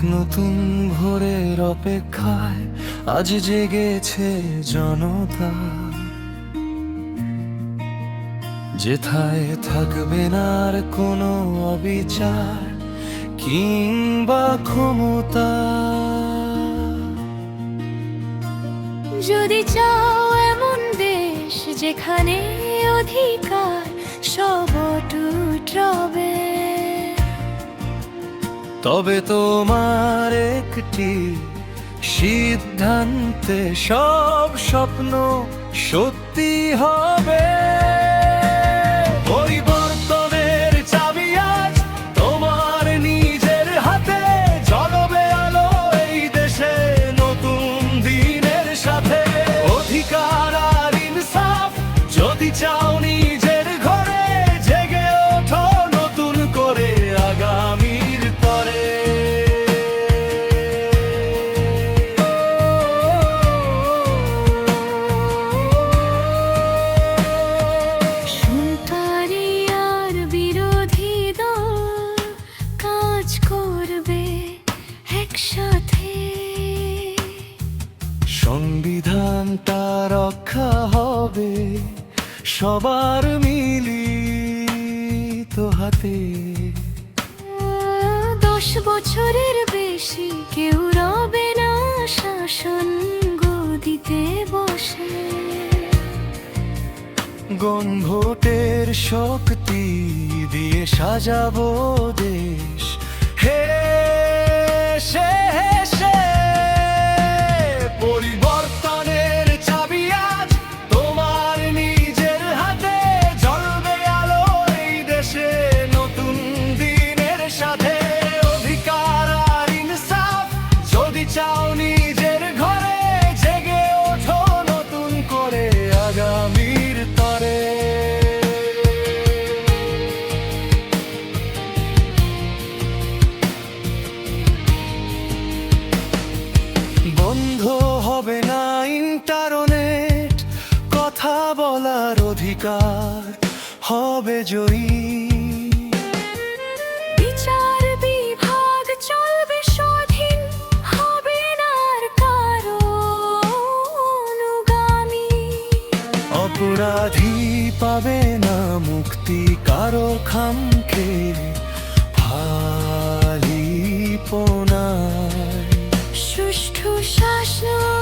নতুন ভোরের অপেক্ষায় আজ জেগেছে জনতা। যেথায় থাকবে না আর কোনো অবিচার কিংবা ক্ষমতা। যদি চাও এমন দেশ যেখানে অধিকার সব রবে। তবে তোমার একটি সিদ্ধান্তে সব স্বপ্ন সত্যি হবে। রক্ষা হবে সবার মিলিত হাতে। দশ বছরের বেশি কেউ রবে না শাসন গদিতে বসে। গণভোটের শক্তি দিয়ে সাজাবো দেশ। হে সে সে চাও নিজের ঘরে জেগে ওঠো নতুন করে আগামীর তরে। বন্ধ হবে না ইন্টারনেট, কথা বলার অধিকার হবে জয়ী। অপরাধী পাবে না মুক্তি কারও খামখে। ভালি পোনা সুষ্ঠু শাসন